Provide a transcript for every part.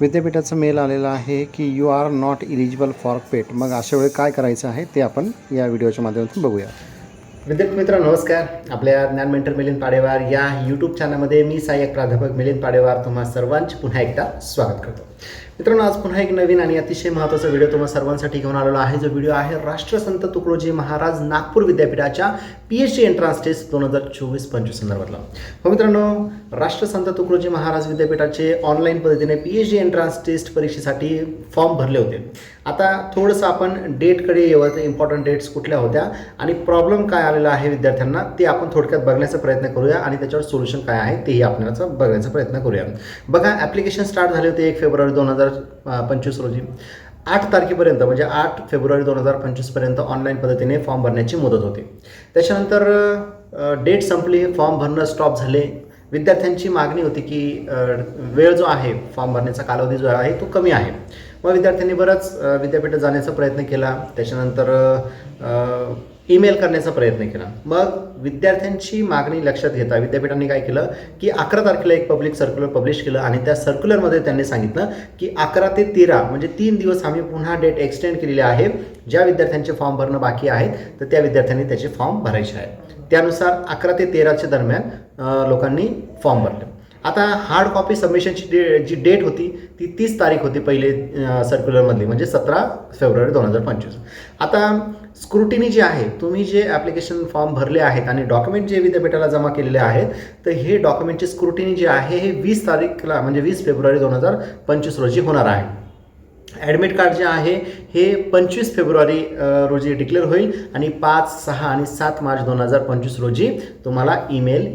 विद्यापीठाचं मेल आलेलं आहे की you are not eligible for PET मग अशा वेळी काय करायचं आहे ते आपण या व्हिडिओच्या माध्यमातून बघूया. विद्यार्थी मित्र नमस्कार. आपल्या ज्ञान मेंटर मिलिंद पाडेवार या यूट्यूब चॅनलमध्ये मी सहाय्यक प्राध्यापक मिलिंद पाडेवार तुम्हा सर्वांचे पुन्हा एकदा स्वागत करतो. मित्रांनो आज पुन्हा एक नवीन आणि अतिशय महत्त्वाचा व्हिडिओ तुम्हाला सर्वांसाठी घेऊन आलेलो आहे. जो व्हिडिओ आहे राष्ट्रसंत तुकडोजी महाराज नागपूर विद्यापीठाच्या P H D entrance test दोन हजार चोवीस पंचवीस संदर्भातला. हो मित्रांनो राष्ट्रसंत तुकडोजी महाराज विद्यापीठाचे ऑनलाईन पद्धतीने P H D entrance test परीक्षेसाठी फॉर्म भरले होते. आता थोडंसं आपण डेटकडे येऊ इम्पॉर्टंट डेट्स कुठल्या होत्या आणि प्रॉब्लेम काय आलेला आहे विद्यार्थ्यांना ते आपण थोडक्यात बघण्याचा प्रयत्न करूया आणि त्याच्यावर सोल्युशन काय आहे तेही आपल्याला बघण्याचा प्रयत्न करूया. बघा ॲप्लिकेशन स्टार्ट झाले होते एक फेब्रुवारी दोन हजार पंचवीस रोजी. आठ तारखेपर्यंत म्हणजे आठ फेब्रुवारी दोन हजार पंचवीसपर्यंत ऑनलाईन पद्धतीने फॉर्म भरण्याची मुदत होती. त्याच्यानंतर डेट संपली फॉर्म भरणं स्टॉप झाले. विद्यार्थ्यांची मागणी होती की वेळ जो आहे फॉर्म भरण्याचा कालावधी जो आहे तो कमी आहे. मग विद्यार्थ्यांनी बरंच विद्यापीठात जाण्याचा प्रयत्न केला. त्याच्यानंतर ईमेल करण्याचा प्रयत्न केला. मग विद्यार्थ्यांची मागणी लक्षात घेता विद्यापीठांनी काय केलं? की अकरा तारखेला एक पब्लिक सर्क्युलर पब्लिश केलं आणि त्या सर्क्युलरमध्ये त्यांनी सांगितलं की अकरा ते तेरा म्हणजे तीन दिवस आम्ही पुन्हा डेट एक्सटेंड केलेली आहे ज्या विद्यार्थ्यांचे फॉर्म भरणं बाकी आहेत तर त्या विद्यार्थ्यांनी त्याचे फॉर्म भरायचे आहेत. त्यानुसार अकरा ते तेराच्या दरम्यान लोकांनी फॉर्म भरले. आता हार्ड कॉपी सबमिशनची डे जी डेट होती ती तीस तारीख होती पहिले सर्क्युलरमधली म्हणजे सतरा फेब्रुवारी दोन हजार पंचवीस. आता स्क्रुटिनी जी आहे तुम्ही जे ॲप्लिकेशन फॉर्म भरले आहेत आणि डॉक्युमेंट जे विद्यापीठाला जमा केलेले आहेत तर हे डॉक्युमेंटची स्क्रुटिनी जी आहे हे वीस तारीखला म्हणजे वीस फेब्रुवारी दोन हजार पंचवीस रोजी होणार आहे. ॲडमिट कार्ड जे आहे हे पंचवीस फेब्रुवारी रोजी डिक्लेअर होईल आणि पाच सहा आणि सात मार्च दोन हजार पंचवीस रोजी तुम्हाला ईमेल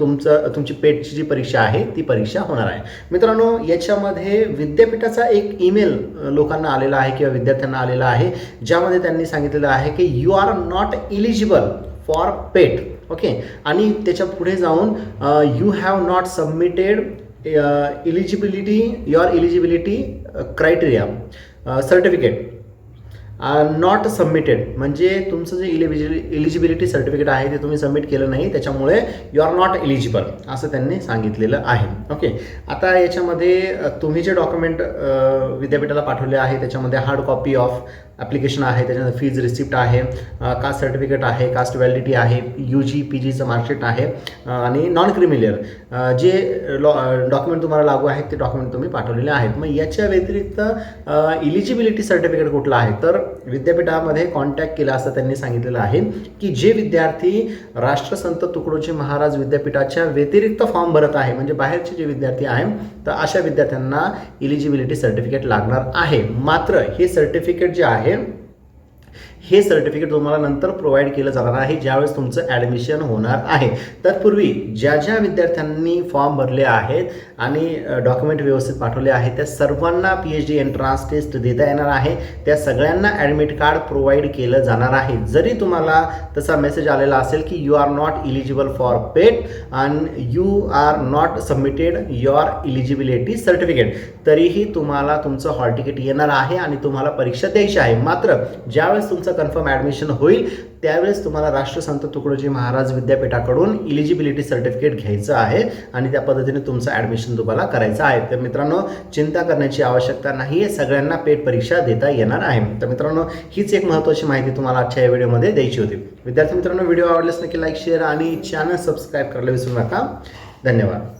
तुमचं तुमची पेटची जी परीक्षा आहे ती परीक्षा होणार आहे. मित्रांनो याच्यामध्ये विद्यापीठाचा एक ईमेल लोकांना आलेला आहे किंवा विद्यार्थ्यांना आलेला आहे ज्यामध्ये त्यांनी सांगितलेलं आहे की you are not eligible for PET okay? आणि त्याच्या पुढे जाऊन you have not submitted eligibility your eligibility criteria certificate not submitted म्हणजे तुमचं जे इलिजिबि इलिजिबिलिटी सर्टिफिकेट आहे ते तुम्ही सबमिट केलं नाही त्याच्यामुळे यू आर नॉट इलिजिबल असं त्यांनी सांगितलेलं आहे. ओके आता याच्यामध्ये uh, तुम्ही जे डॉक्युमेंट uh, विद्यापीठाला पाठवले आहे त्याच्यामध्ये हार्ड कॉपी ऑफ ॲप्लिकेशन आहे त्याच्यानंतर फीज रिसिप्ट आहे कास्ट सर्टिफिकेट आहे कास्ट व्हॅलिडिटी आहे यू जी पी जीचं मार्कशीट आहे आणि नॉन क्रिमिलियर जे लॉ डॉक्युमेंट तुम्हाला लागू आहेत ते डॉक्युमेंट तुम्ही पाठवलेले आहेत. मग याच्या व्यतिरिक्त इलिजिबिलिटी सर्टिफिकेट कुठलं आहे? तर विद्यापीठामध्ये कॉन्टॅक्ट केला असं त्यांनी सांगितलेलं आहे की जे विद्यार्थी राष्ट्रसंत तुकडोजी महाराज विद्यापीठाच्या व्यतिरिक्त फॉर्म भरत आहे म्हणजे बाहेरचे जे विद्यार्थी आहे तर अशा विद्यार्थ्यांना इलिजिबिलिटी सर्टिफिकेट लागणार आहे. मात्र हे सर्टिफिकेट जे आहे आहे हे सर्टिफिकेट तुम्हाला नंतर प्रोव्हाइड केलं जाणार आहे ज्यावेळेस तुमचं ॲडमिशन होणार आहे. तत्पूर्वी ज्या ज्या विद्यार्थ्यांनी फॉर्म भरले आहेत आणि डॉक्युमेंट व्यवस्थित पाठवले आहेत त्या सर्वांना P H D entrance test देता येणार आहे. त्या सगळ्यांना ॲडमिट कार्ड प्रोव्हाइड केलं जाणार आहे. जरी तुम्हाला तसा मेसेज आलेला असेल की you are not eligible for PET and you are not submitted your eligibility certificate तरीही तुम्हाला तुमचं हॉल तिकीट येणार आहे आणि तुम्हाला परीक्षा द्यायची आहे. मात्र ज्यावेळेस तुमचं कन्फर्म ॲडमिशन होईल त्यावेळेस तुम्हाला राष्ट्रसंत तुकडोजी महाराज विद्यापीठाकडून इलिजिबिलिटी सर्टिफिकेट घ्यायचं आहे आणि त्या पद्धतीने तुमचं ॲडमिशन तुम्हाला करायचं आहे. तर मित्रांनो चिंता करण्याची आवश्यकता नाही आहे. सगळ्यांना पेट परीक्षा देता येणार आहे. तर मित्रांनो हीच एक महत्त्वाची माहिती तुम्हाला आजच्या या व्हिडिओमध्ये द्यायची होती. विद्यार्थी मित्रांनो व्हिडिओ आवडल्यास नक्की लाईक शेअर आणि चॅनल सबस्क्राईब करायला विसरू नका. धन्यवाद.